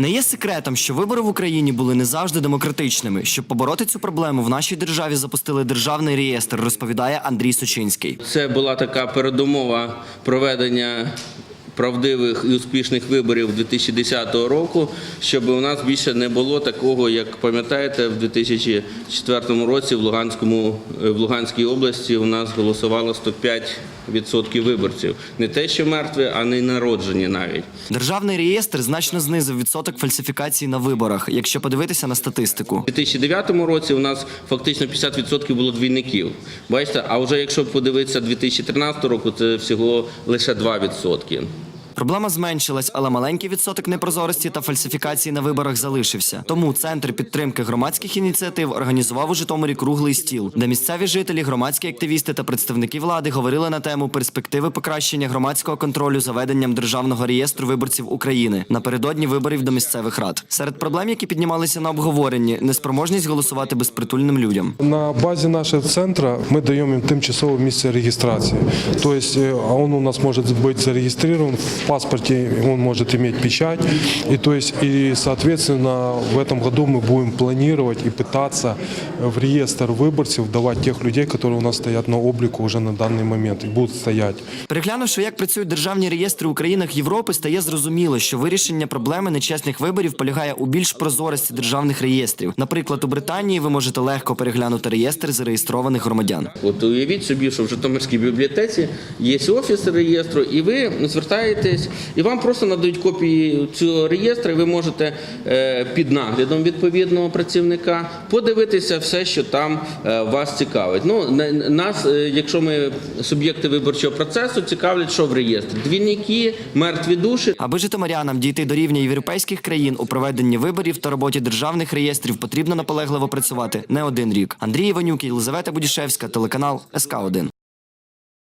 Не є секретом, що вибори в Україні були не завжди демократичними. Щоб побороти цю проблему, в нашій державі запустили державний реєстр, розповідає Андрій Сочинський. Це була така передумова проведення правдивих і успішних виборів 2010 року, щоб у нас більше не було такого, як пам'ятаєте, в 2004 році в Луганському в Луганській області у нас голосувало 105% виборців. Не те, що мертві, а не народжені навіть. Державний реєстр значно знизив відсоток фальсифікацій на виборах, якщо подивитися на статистику. У 2009 році у нас фактично 50% було двійників. Бачите, а вже якщо подивитися 2013 року, це всього лише 2%. Проблема зменшилась, але маленький відсоток непрозорості та фальсифікацій на виборах залишився. Тому центр підтримки громадських ініціатив організував у Житомирі круглий стіл, де місцеві жителі, громадські активісти та представники влади говорили на тему перспективи покращення громадського контролю за веденням державного реєстру виборців України напередодні виборів до місцевих рад. Серед проблем, які піднімалися на обговоренні, неспроможність голосувати безпритульним людям. На базе нашего центра мы даем им тимчасовое место регистрации. То есть э, он у нас может быть зарегистрирован, в паспорте он может иметь печать. И, то есть, и соответственно, в этом году мы будем планировать и пытаться в реестр выборцев давать тех людей, которые у нас стоят на облику уже на данный момент и будут стоять. Переглянувши, як працюють державні реєстри у країнах Європи, стає зрозуміло, що вирішення проблеми нечесних виборів полягає у більш прозорості державних реєстрів. Наприклад, у Британії ви можете легко переглянути реєстр зареєстрованих громадян. От уявіть собі, що в Житомирській бібліотеці є офіс реєстру, і ви звертаєтесь, і вам просто надають копії цього реєстру, і ви можете е, під наглядом відповідного працівника подивитися все, що там е, вас цікавить. Ну, на- нас, е, якщо ми суб'єкти виборчого процесу, цікавлять, що в реєстрі. Двійники, мертві душі. Аби житомирянам дійти до рівня європейських країн у проведенні виборів та роботі державних реєстрів потрібно наполегливо працювати не один рік. Андрій Іванюк, Єлизавета Будішевська, телеканал СК 1